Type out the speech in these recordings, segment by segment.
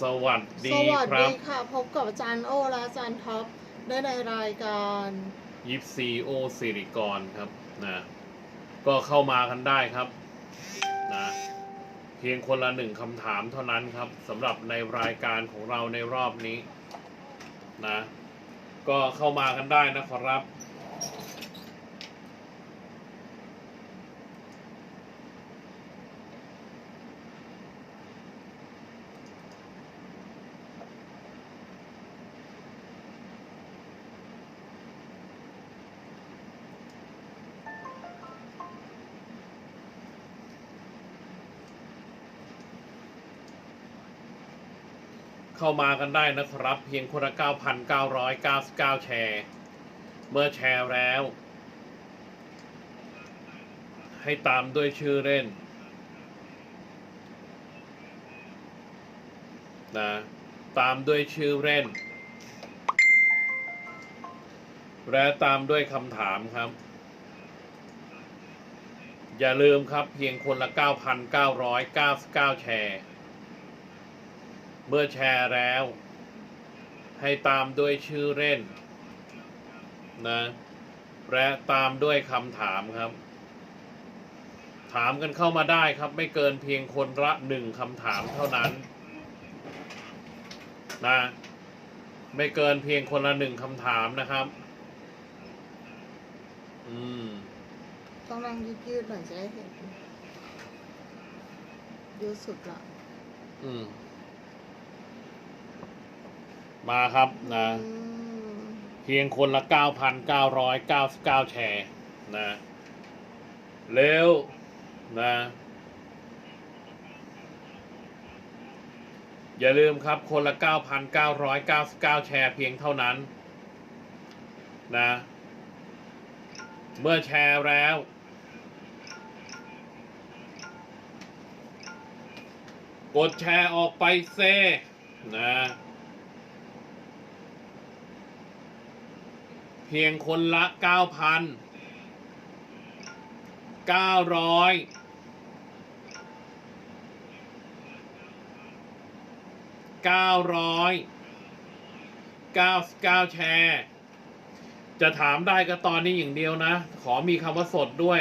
สวัสดีสวัสครัดีบค่ะ พบกับอาจารย์โอและอาจารย์ท็อปได้ในรายการยิปซีโอสิริกรครับนะก็เข้ามากันได้ครับนะเพียงคนละหนึ่งคำถามเท่านั้นครับสำหรับในรายการของเราในรอบนี้นะก็เข้ามากันได้นะครับ เข้ามากันได้นะครับ เพียงคนละ 9,999 แชร์ เมื่อแชร์แล้ว ให้ตามด้วยชื่อเล่นนะตามด้วยชื่อเล่น และตามด้วยคำถามครับ อย่าลืมครับเพียงคนละ 9,999 แชร์ เมื่อแชร์แล้ว ให้ตามด้วยชื่อเล่นนะและตามด้วยคำถามครับ ถามกันเข้ามาได้ครับ ไม่เกินเพียงคนละหนึ่งคำถามเท่านั้นนะไม่เกินเพียงคนละหนึ่งคำถามนะครับ อืม ต้องนั่งยืดๆหน่อยจะได้เห็นยืดสุดละอืม มาครับนะอืมเพียงคนละ 9,999 แชร์นะเร็วนะอย่าลืมครับคนละ 9,999 แชร์เพียงเท่านั้นนะ เมื่อแชร์แล้ว กดแชร์ออกไปเซนะ เพียงคนละเก้าพันเก้าร้อยเก้าร้อยเก้าเก้าแชร์ จะถามได้ก็ตอนนี้อย่างเดียวนะ ขอมีคำว่าสดด้วย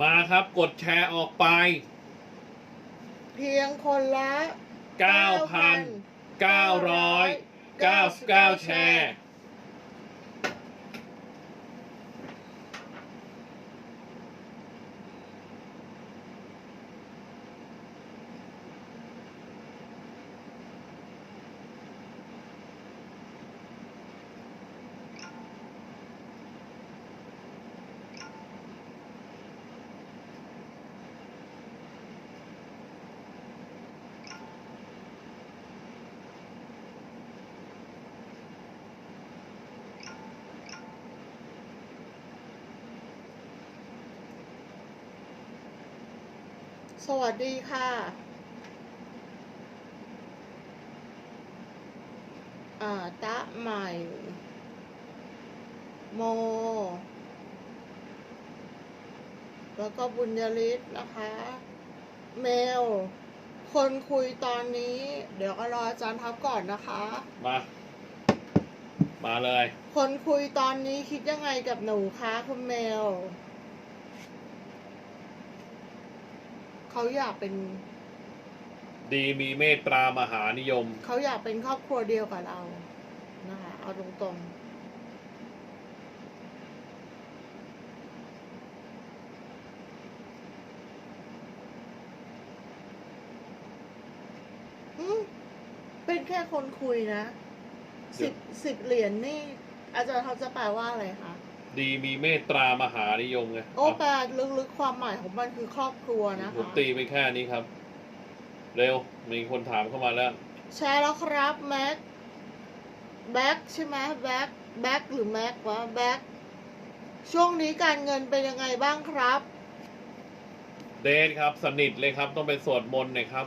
มาครับกดแชร์ออกไป เพียงคนละ9,999 แชร์ สวัสดีค่ะอ่าตะใหม่ โม แล้วก็บุญยฤทธิ์นะคะ เมล คนคุยตอนนี้ เดี๋ยวก็รออาจารย์ทับก่อนนะคะ มา มาเลย คนคุยตอนนี้คิดยังไงกับหนูคะคุณเมล เขาอยากเป็น ดีมีเมตตามหานิยม เขาอยากเป็นครอบครัวเดียวกับเรา นะคะ เอาตรงๆอืมเป็นแค่คนคุยนะสิบสิบเหรียญนี่ อาจารย์เขาจะแปลว่าอะไรคะ ดีมีเมตตามหานิยมไงโอ้อะแปลลึกๆความหมายของมันคือครอบครัวนะผมคะตีไปแค่นี้ครับ เร็ว มีคนถามเข้ามาแล้ว แชร์แล้วครับแม็กแบ็กใช่ไหมแบ็กแบ็กหรือแม็กวะแบ็กช่วงนี้การเงินเป็นยังไงบ้างครับ เดทครับ สนิทเลยครับ ต้องไปสวดมนต์หน่อยครับ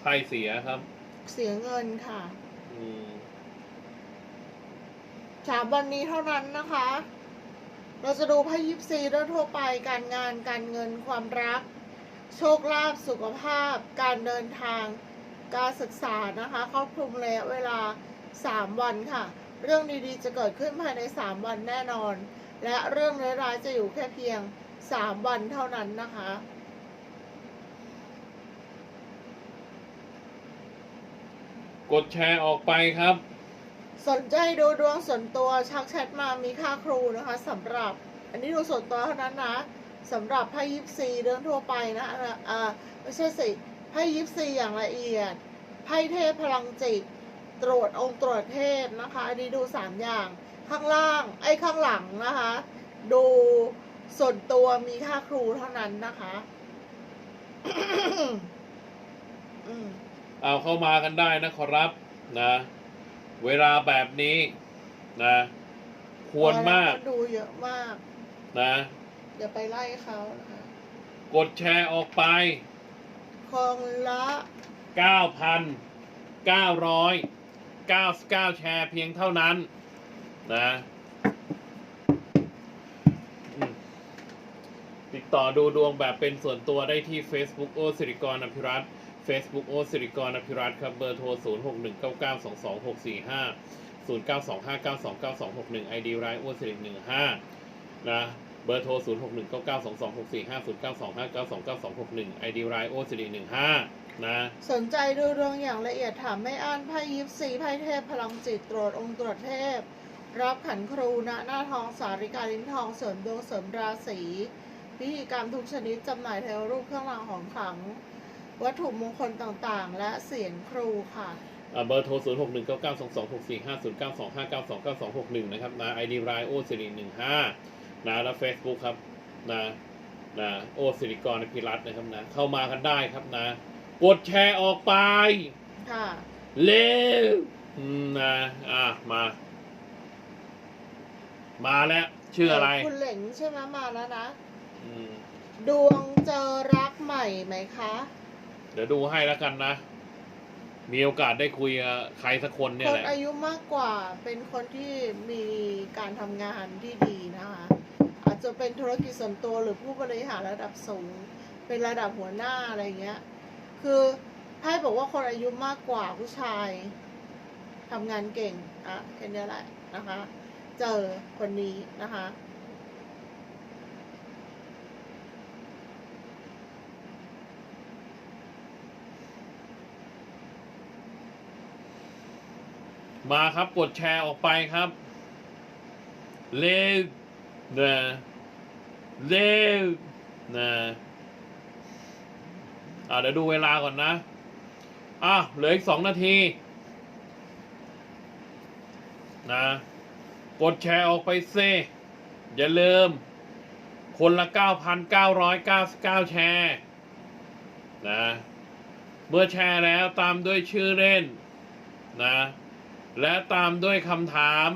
ไพ่เสียครับ เสียเงินค่ะอืม สามวันนี้เท่านั้นนะคะ เราจะดูไพ่ยิปซีเรื่องทั่วไปการงานการเงินความรัก โชคลาภสุขภาพ การเดินทาง การศึกษานะคะครอบคลุมระยะเวลา 3 วันค่ะ เรื่องดีๆ จะเกิดขึ้นภายใน 3 วันแน่นอน และเรื่องร้ายๆจะอยู่แค่เพียง 3 วันเท่านั้นนะคะกดแชร์ออกไปครับ สนใจดูดวงส่วนตัวชักแชทมามีค่าครูนะคะสำหรับ อันนี้ดูส่วนตัวเท่านั้นนะสำหรับไพ่ยิปซีเรื่องทั่วไปนะอ่าไม่ใช่สิไพ่ยิปซีอย่างละเอียดไพ่เทพพลังจิต ตรวจองค์ตรวจเทพนะคะ อันนี้ดูสามอย่าง ข้างล่างไอ้ข้างหลังนะคะ ดูส่วนตัวมีค่าครูเท่านั้นนะคะเอาเข้ามากันได้นะขอรับนะ เวลาแบบนี้นะ ควรมากพอแล้วดูเยอะมากนะอย่าไปไล่เขานะคะกดแชร์ออกไปคนละ9,999แชร์เพียงเท่านั้นนะอืมติดต่อดูดวงแบบเป็นส่วนตัวได้ที่ Facebook โอสิริกรอภิรัตน์ Facebook โอสิริกรอภิรัตครับ เบอร์โทร 0 6 1 9 9 2 2 6 4 5 0 9 2 5 9 2 9 2 6 1 ID ไรโอสิริ15 นะ เบอร์โทร 0 6 1 9 9 2 2 6 4 5 0 9 2 5 9 2 9 2 6 1 ID ไรโอสิริ15 นะ สนใจดูดวงอย่างละเอียดถามไม่อั้นไพ่ยิปซีไพ่เทพ พลังจิตตรวจองค์ตรวจเทพ รับขันครูณหน้าทองสาริกาลิ้นทองเสริมดวงเสริมราศีพิธีกรรมทุกชนิดจำหน่ายเทวรูปเครื่องรางของขลัง วัตถุมงคลต่างๆ และเสียงครูค่ะอ่าเบอร์โทร 0 6 1 9 9 2 2 6 4 5 0 9 2 5 9 2 9 2 6 1 นะครับนะ ID ไรโอสิริ15นะแล้ว Facebook ครับนะนะโอสิริกรพิรัตน์นะครับนะ เข้ามากันได้ครับนะ กดแชร์ออกไป ค่ะเร็วอืมนะอะมา มาแล้ว ชื่ออะไร คุณเหล่งใช่ไหมมาแล้วนะอืมดวงเจอรักใหม่ไหมคะ เดี๋ยวดูให้แล้วกันนะ มีโอกาสได้คุยกับใครสักคนเนี่ยคแหละอายุมากกว่าเป็นคนที่มีการทำงานที่ดีนะคะ อาจจะเป็นธุรกิจส่วนตัวหรือผู้บริหารระดับสูง เป็นระดับหัวหน้าอะไรเงี้ย คือไพ่บอกว่าคนอายุมากกว่าผู้ชายทำงานเก่งอะแค่นี้แหละนะคะ เจอคนนี้นะคะ มาครับกดแชร์ออกไปครับเร็วนะเร็วนะอ่าเดี๋ยวดูเวลาก่อนนะ อะเหลืออีกสองนาที นะ กดแชร์ออกไปเซอย่าลืม คนละ 9,999 แชร์ นะ เมื่อแชร์แล้วตามด้วยชื่อเล่น นะ และตามด้วยคำถาม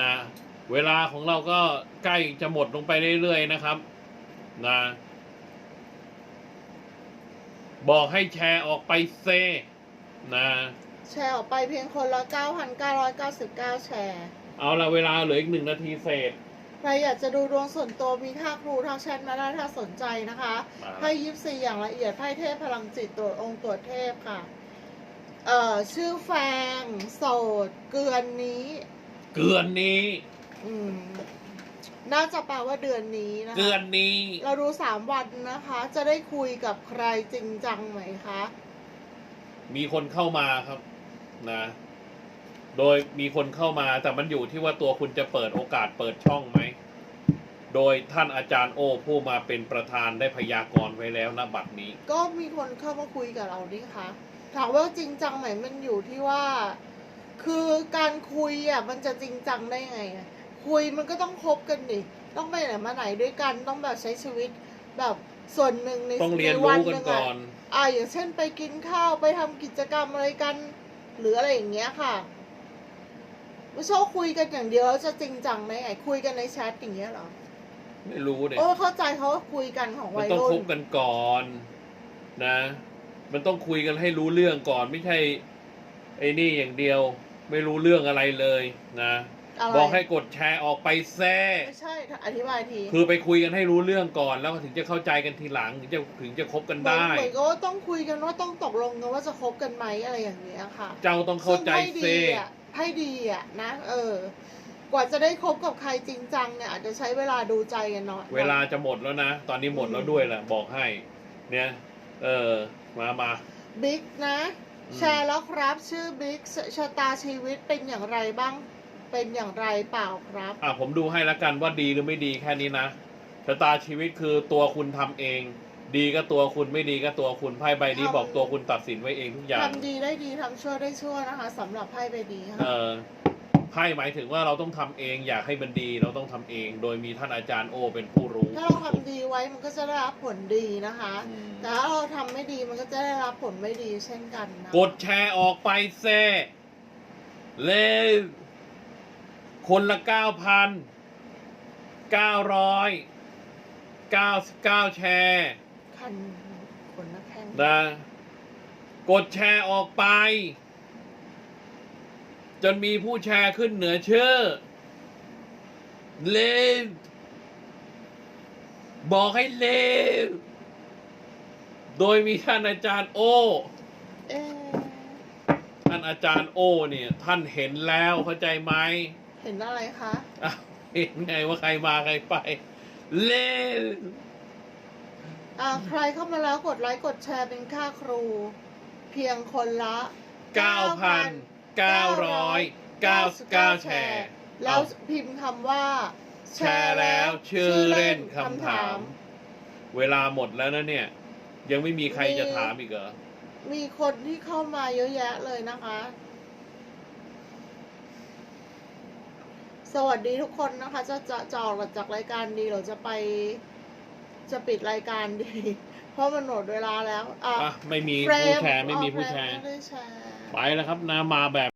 นะ เวลาของเราก็ใกล้จะหมดลงไปเรื่อยๆนะครับ นะ บอกให้แชร์ออกไปเซ นะ แชร์ออกไปเพียงคนละ 9,999 แชร์ เอาละเวลาเหลืออีกหนึ่งนาทีเศษ ใครอยากจะดูดวงส่วนตัวมีค่าครูทางแชทมาได้ถ้าสนใจนะคะมาไพ่ยิปซีอย่างละเอียดไพ่เทพพลังจิตตรวจองค์ตรวจเทพค่ะ เอ่อชื่อแฟงโสด เกือนนี้ เกือนนี้ อืมน่าจะแปลว่าเดือนนี้นะคะเกือนนี้ เราดูสามวันนะคะ จะได้คุยกับใครจริงจังไหมคะ มีคนเข้ามาครับ นะ โดยมีคนเข้ามาแต่มันอยู่ที่ว่าตัวคุณจะเปิดโอกาสเปิดช่องไหม โดยท่านอาจารย์โอผู้มาเป็นประธานได้พยากรณ์ไว้แล้วณบัดนี้ ก็มีคนเข้ามาคุยกับเราดิคะถามว่าจริงจังไหมมันอยู่ที่ว่า คือการคุยอะมันจะจริงจังได้ไงอะคุยมันก็ต้องคบกันดิต้องไปไหนมาไหนด้วยกันต้องแบบใช้ชีวิตแบบส่วนหนึ่งในต้องเรียนใรู้วักันหงะก่อนอ่าอย่างเช่นไปกินข้าวไปทำกิจกรรมอะไรกัน หรืออะไรอย่างเงี้ยค่ะ ไม่ชอบคุยกันอย่างเดียวแล้วจะจริงจังไหมไงคุยกันในแชทอย่างเงี้ยเหรอ ไม่รู้เนี่ยโอ้เข้าใจเขาว่าคุยกันของมันวัยต้องรุ่คนบกันก่อนนะ มันต้องคุยกันให้รู้เรื่องก่อน ไม่ใช่ไอ้นี่อย่างเดียว ไม่รู้เรื่องอะไรเลยนะอะไรบอกให้กดแชร์ออกไปแซ่ ไม่ใช่อธิบายทีคือไปคุยกันให้รู้เรื่องก่อน แล้วถึงจะเข้าใจกันทีหลัง ถึงจะถึงจะคบกันเหมือนได้ เหมือนกับว่าต้องคุยกันว่าต้องตกลงกันว่าจะคบกันไหมอะไรอย่างเงี้ยค่ะเจ้าต้องเข้าใจซึ่งให้เซ่ดีอะ ให้ดีอะนะ เออ กว่าจะได้คบกับใครจริงจังเนี่ยอาจจะใช้เวลาดูใจกันเนาะเวลาจะหมดแล้วนะ ตอนนี้หมดแล้วด้วยแหละบอกให้ เนี่ย เออ มามาบิ๊กนะอืมแชร์แล้วครับ ชื่อบิ๊กชะตาชีวิตเป็นอย่างไรบ้าง เป็นอย่างไรเปล่าครับ อะผมดูให้แล้วกันว่าดีหรือไม่ดีแค่นี้นะชะตาชีวิตคือตัวคุณทำเอง ดีก็ตัวคุณไม่ดีก็ตัวคุณไพ่ใบนี้ทำบอกตัวคุณตัดสินไว้เองทุกอย่างทำดีได้ดีทำชั่วได้ชั่วนะคะสำหรับไพ่ใบดีค่ะเออไพ่หมายถึงว่าเราต้องทำเองอยากให้มันดีเราต้องทำเอง โดยมีท่านอาจารย์โอเป็นผู้รู้ ถ้าเราทำดีไว้มันก็จะได้รับผลดีนะคะอืมแต่ถ้าเราทำไม่ดีมันก็จะได้รับผลไม่ดีเช่นกันนะกดแชร์ออกไปแซ่เลยคนละเก้าพันเก้าร้อยเก้าสิบเก้าแชร์ คันขนนักแข้งนะกดแชร์ออกไป จนมีผู้แชร์ขึ้นเหนือชื่อเลวบอกให้เลวโดยมีท่านอาจารย์โอเอ๊ะท่านอาจารย์โอเนี่ย ท่านเห็นแล้วเข้าใจไหมเห็นอะไรคะ อ้าวเห็นไงว่าใครมาใครไป เลวอ่า ใครเข้ามาแล้วกดไลค์กดแชร์เป็นค่าครู เพียงคนละเก้าพันเก้าร้อยเก้าสิบเก้าแชร์ แล้วพิมพ์คำว่า แชร์แล้วชื่อเล่นคำถาม เวลาหมดแล้วนะเนี่ย ยังไม่มีใครจะถามอีกเหรอ มีคนที่เข้ามาเยอะแยะเลยนะคะ สวัสดีทุกคนนะคะ จะจะจะออกจากรายการดีหรือจะไป จะปิดรายการดี เพราะมันหมดเวลาแล้วอะอะไม่มีเฟรผู้มแชร์ไม่มีอ๋อผู้เฟรแชร์ไม่ได้แชร์ ไปแล้วครับนะมาแบบ